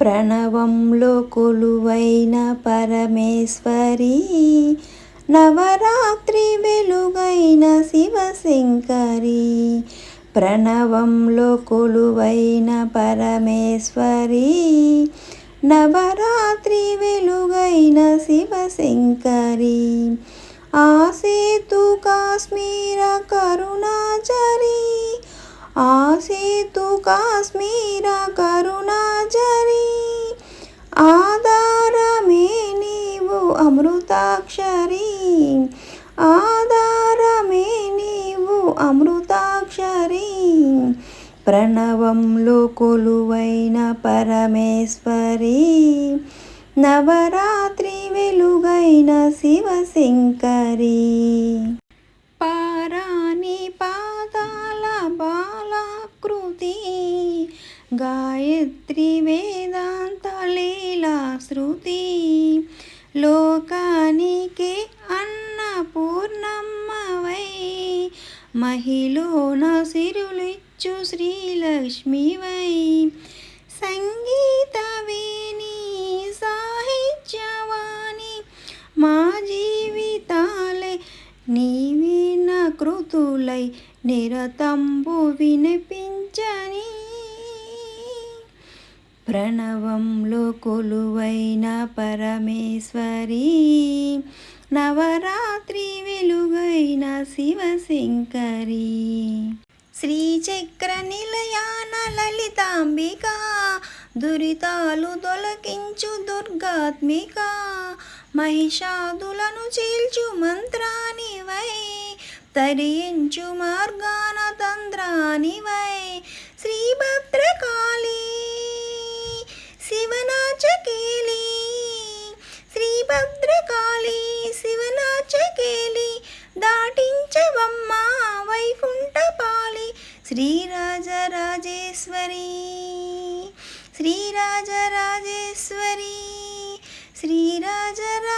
ప్రణవంలో కొలువైన పరమేశ్వరి నవరాత్రి వెలుగైన శివశంకరి. ప్రణవంలో కొలువైన పరమేశ్వరి నవరాత్రి వెలుగైన శివశంకరి. ఆసేతు కాశ్మీర కరుణాచరి ఆసేతు కాశ్మీర కరుణ ఆధారమే నీవు అమృతాక్షరి. ఆధారమే నీవు అమృతాక్షరి. ప్రణవంలో కొలువైన పరమేశ్వరి. నవరాత్రి వెలుగైన శివశంకరి. గాయత్రి వేదాంత లీలా శృతి. లోకానికి అన్నపూర్ణమ్మవై. మహిళన సిరులిచ్చు శ్రీలక్ష్మివై. సంగీత వేణి సాహిత్యవాణి మా జీవితాలే నీవిన కృతులై. నిరతంబు వినిపించని ప్రణవంలో కొలువైన పరమేశ్వరి నవరాత్రి వెలుగైన శివశంకరి. శ్రీచక్ర నిలయాన లలితాంబిక దురితాలు తొలగించు దుర్గాత్మిక మహిషాదులను చీల్చు మంత్రానివై తరించు మార్గాన తంత్రానివై శ్రీరాజరాజేశ్వరీ శ్రీరాజరాజేశ్వరీ శ్రీరాజరా